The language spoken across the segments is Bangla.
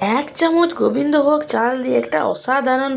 এক চামচ গোবিন্দভোগ চাল দিয়ে একটা অসাধারণ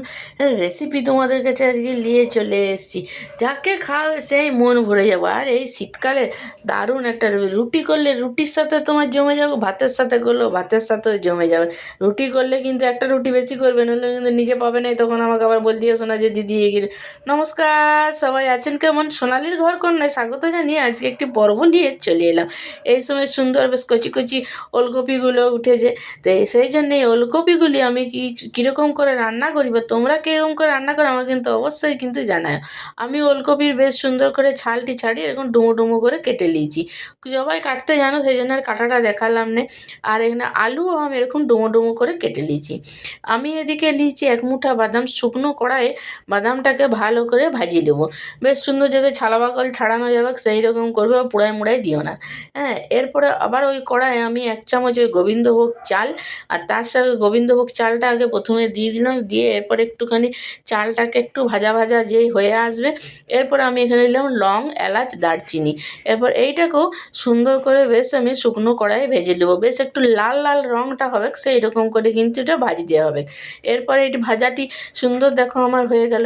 রেসিপি তোমাদের কাছে আজকে নিয়ে চলে এসেছি। যাকে খাওয়াবে সেই মন ভরে যাবে। আর এই শীতকালে দারুণ একটা রুটি করলে রুটির সাথে তোমার জমে যাবে, ভাতের সাথে করলেও ভাতের সাথেও জমে যাবে। রুটি করলে কিন্তু একটা রুটি বেশি করবে নাহলে কিন্তু নিজে পাবে না। তখন আমাকে আবার বলতে শোনা যে দিদি এগিয়ে নমস্কার, সবাই আছেন কেমন? সোনালির ঘর কোন কন্যায় স্বাগত জানিয়ে আজকে একটি পর্ব নিয়ে চলে এলাম। এই সময় সুন্দর বেশ কচি কচি ওলকপিগুলো উঠেছে। তো সেই জন্য এই ওলকপিগুলি আমি কি কীরকম করে রান্না করি বা তোমরা কীরকম করে রান্না করো আমাকে কিন্তু অবশ্যই কিন্তু জানায়। আমি ওলকপির বেশ সুন্দর করে ছালটি ছাড়িয়ে এরকম ডুমো ডুমো করে কেটে নিয়েছি। সবাই কাটতে জানো সেই জন্য আর কাটাটা দেখালাম না। আর এখানে আলুও আমি এরকম ডুমো ডুমো করে কেটে নিয়েছি। আমি এদিকে নিয়েছি এক মুঠা বাদাম শুকনো কড়াইয়ে বাদামটাকে ভালো করে ভাজিয়ে নেব। বেশ সুন্দর যাতে ছালা বাকল ছাড়ানো যাবে সেই রকম করবে বা পোড়ায় মোড়ায় দিও না। হ্যাঁ এরপরে আবার ওই কড়াইয়ে আমি এক চামচ ওই গোবিন্দভোগ চাল আর তার সাথে গোবিন্দভোগ চালটা আগে প্রথমে দিয়ে দিলাম, দিয়ে এরপর একটুখানি চালটাকে একটু ভাজা ভাজা যেই হয়ে আসবে, এরপর আমি এখানে নিলাম লং, এলাচ, দারচিনি। এরপর এইটাকেও সুন্দর করে বেশ আমি শুকনো কড়াই ভেজে নেব। বেশ একটু লাল লাল রঙটা হবে, সেই রকম করে কিন্তু এটা ভাজি দেওয়া হবে। এরপরে এটি ভাজাটি সুন্দর দেখো আমার হয়ে গেল।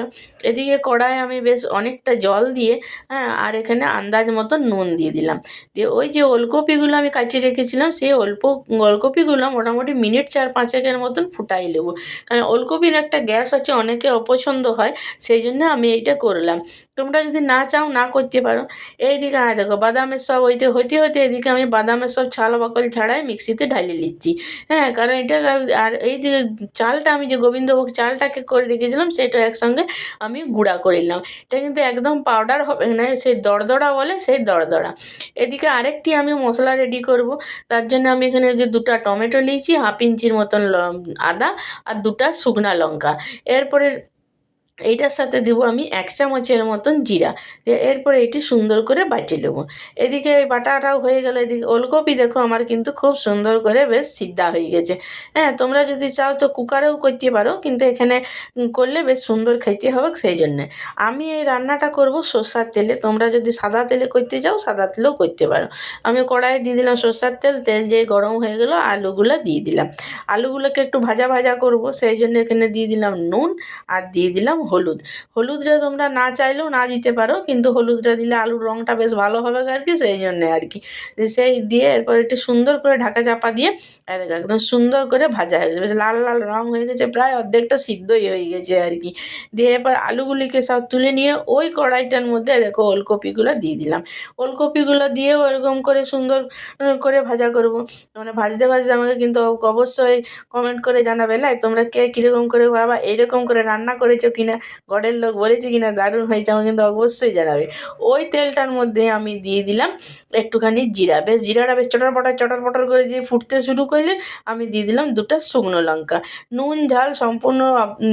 এদিকে কড়াই আমি বেশ অনেকটা জল দিয়ে হ্যাঁ আর এখানে আন্দাজ মতো নুন দিয়ে দিলাম। দিয়ে ওই যে ওলকপিগুলো আমি কাটিয়ে রেখেছিলাম, সেই অল্প ওলকপিগুলো মোটামুটি মিনিট চার পাঁচেকের মতন ফুটাই নেব। কারণ ওলকপির একটা গ্যাস আছে, অনেকে অপছন্দ হয়, সেই জন্য আমি এইটা করলাম। তোমরা যদি না চাও, না করতে পারো। এইদিকে হ্যাঁ দেখো, বাদামের সব ওইতে হইতে হইতে এদিকে আমি বাদামের সব ছাল বাকল ছাড়াই মিক্সিতে ঢালিয়ে নিচ্ছি। হ্যাঁ কারণ এটা আর এই যে চালটা, আমি যে গোবিন্দভোগ চালটাকে করে রেখেছিলাম, সেটা একসঙ্গে আমি গুঁড়া করে নিলাম। এটা কিন্তু একদম পাউডার হবে না সেই দরদড়া বলে সেই দরদড়া এদিকে আরেকটি আমি মশলা রেডি করব। তার জন্য আমি এখানে যে দুটো টমেটো নিয়েছি, হাফ ইঞ্চির মতন আদা আর দুটা শুকনা লঙ্কা। এরপরে এইটার সাথে দেবো আমি এক চামচের মতন জিরা। এরপরে এটি সুন্দর করে বাটি নেব। এদিকে এই বাটাটাও হয়ে গেল এদিকে। ওলকপি দেখো আমার কিন্তু খুব সুন্দর করে বেশ সিদ্ধা হয়ে গেছে। হ্যাঁ তোমরা যদি চাও তো কুকারেও করতে পারো, কিন্তু এখানে করলে বেশ সুন্দর খাইতে হবে সেই জন্যে। আমি এই রান্নাটা করব সর্ষার তেলে। তোমরা যদি সাদা তেলে করতে চাও, সাদা তেলেও করতে পারো। আমি কড়াইয়ে দিয়ে দিলাম সর্ষার তেল। তেল যে গরম হয়ে গেলো, আলুগুলো দিয়ে দিলাম। আলুগুলোকে একটু ভাজা ভাজা করব, সেই জন্য এখানে দিয়ে দিলাম নুন আর দিয়ে দিলাম হলুদ। হলুদটা তোমরা না চাইলেও না দিতে পারো, কিন্তু হলুদটা দিলে আলুর রঙটা বেশ ভালো হবে আর কি, সেই জন্যে আর কি। সেই দিয়ে এরপর একটু সুন্দর করে ঢাকা চাপা দিয়ে একদম সুন্দর করে ভাজা হয়ে গেছে। বেশ লাল লাল রঙ হয়ে গেছে, প্রায় অর্ধেকটা সিদ্ধই হয়ে গেছে আর কি। দিয়ে এরপর আলুগুলিকে সব তুলে নিয়ে ওই কড়াইটার মধ্যে দেখো ওলকপিগুলো দিয়ে দিলাম। ওলকপিগুলো দিয়েও এরকম করে সুন্দর করে ভাজা করব। মানে ভাজতে ভাজতে আমাকে কিন্তু অবশ্যই কমেন্ট করে জানাবে লাই তোমরা কে কীরকম করে বাবা এইরকম করে রান্না করেছ কিনা ঘরের লোক বলেছে কি না দারুণ হয়েছে, আমাকে কিন্তু অবশ্যই জানাবে। ওই তেলটার মধ্যে আমি দিয়ে দিলাম একটুখানি জিরা। বেশ, জিরাটা বেশ চটর পটর চটর পটর করে দিয়ে ফুটতে শুরু করলে আমি দিয়ে দিলাম দুটো শুকনো লঙ্কা। নুন, ঝাল সম্পূর্ণ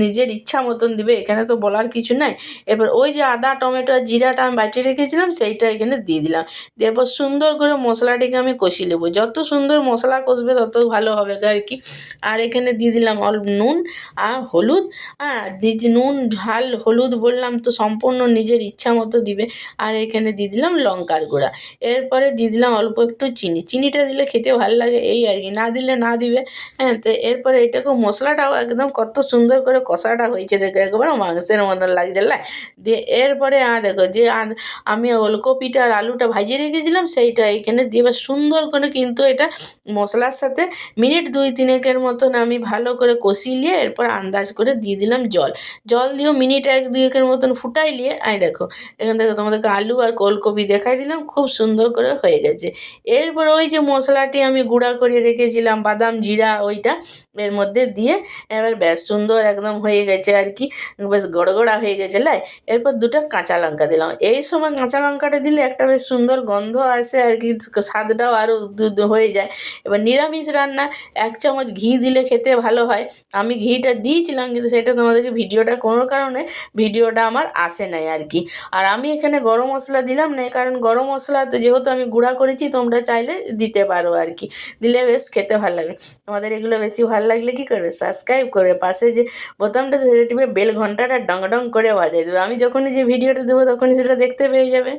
নিজের ইচ্ছা মতন দিবে, এখানে তো বলার কিছু নাই। এবার ওই যে আদা, টমেটো আর জিরাটা আমি বাটিয়ে রেখেছিলাম, সেইটা এখানে দিয়ে দিলাম। দিয়ে এরপর সুন্দর করে মশলাটিকে আমি কষিয়ে নেব। যত সুন্দর মশলা কষবে, তত ভালো হবে আর কি। আর এখানে দিয়ে দিলাম অল্প নুন আর হলুদ। হ্যাঁ নুন ঝাল হলুদ বললাম তো সম্পূর্ণ নিজের ইচ্ছা মতো দিবে। আর এখানে দিয়ে দিলাম লঙ্কার গুঁড়া। এরপরে দিয়ে দিলাম অল্প একটু চিনি। চিনিটা দিলে খেতে ভালো লাগে এই আর কি। না দিলে না দিবে। হ্যাঁ তো এরপরে এটাকে মশলাটাও একদম কত সুন্দর করে কষাটা হয়েছে দেখো, একবারে মাংসের মতন লাগছে লাই দিয়ে এরপরে, আ, দেখো যে আমি ওলকপিটা আর আলুটা ভাজিয়ে রেখেছিলাম, সেইটা এখানে দিয়ে সুন্দর করে কিন্তু এটা মশলার সাথে মিনিট দুই তিনেকের মতন আমি ভালো করে কষিয়ে নিয়ে এরপর আন্দাজ করে দিয়ে দিলাম জল। জল দিয়েও মিনিট এক দুয়েকের মতন ফুটাই নিয়ে আই দেখো, এখান থেকে তোমাদেরকে আলু আর ওলকপি দেখাই দিলাম, খুব সুন্দর করে হয়ে গেছে। এরপর ওই যে মশলাটি আমি গুঁড়া করে রেখেছিলাম, বাদাম, জিরা, ওইটা এর মধ্যে দিয়ে, এবার বেশ সুন্দর একদম হয়ে গেছে আর কি বেশ গড়গড়া হয়ে গেছে, লাই। এরপর দুটো কাঁচা লঙ্কা দিলাম। এই সময় কাঁচা লঙ্কাটা দিলে একটা বেশ সুন্দর গন্ধ আসে আর কি, স্বাদটাও আরও হয়ে যায়। এবার নিরামিষ রান্না, এক চামচ ঘি দিলে খেতে ভালো হয়। আমি ঘিটা দিয়েছিলাম, কিন্তু সেটা তোমাদেরকে ভিডিওটা কোনো কারণে ভিডিওটা আমার আসে নাই আর কি। আর আমি এখানে গরম মশলা দিলাম না কারণ গরম মশলা তো যেহেতু আমি গুঁড়া করেছি, তোমরা চাইলে দিতে পারো আর কি। দিলে বেশ খেতে ভালো লাগে। তোমাদের এগুলো বেশি ভালো লাগলে কি করবে? সাবস্ক্রাইব করবে পাশে যে বোতামটা সেটা টিপে বেল ঘন্টাটা ডং ডং করে বাজাই দেবে। আমি যখনই যে ভিডিওটা দেবো, তখনই সেটা দেখতে পেয়ে যাবে।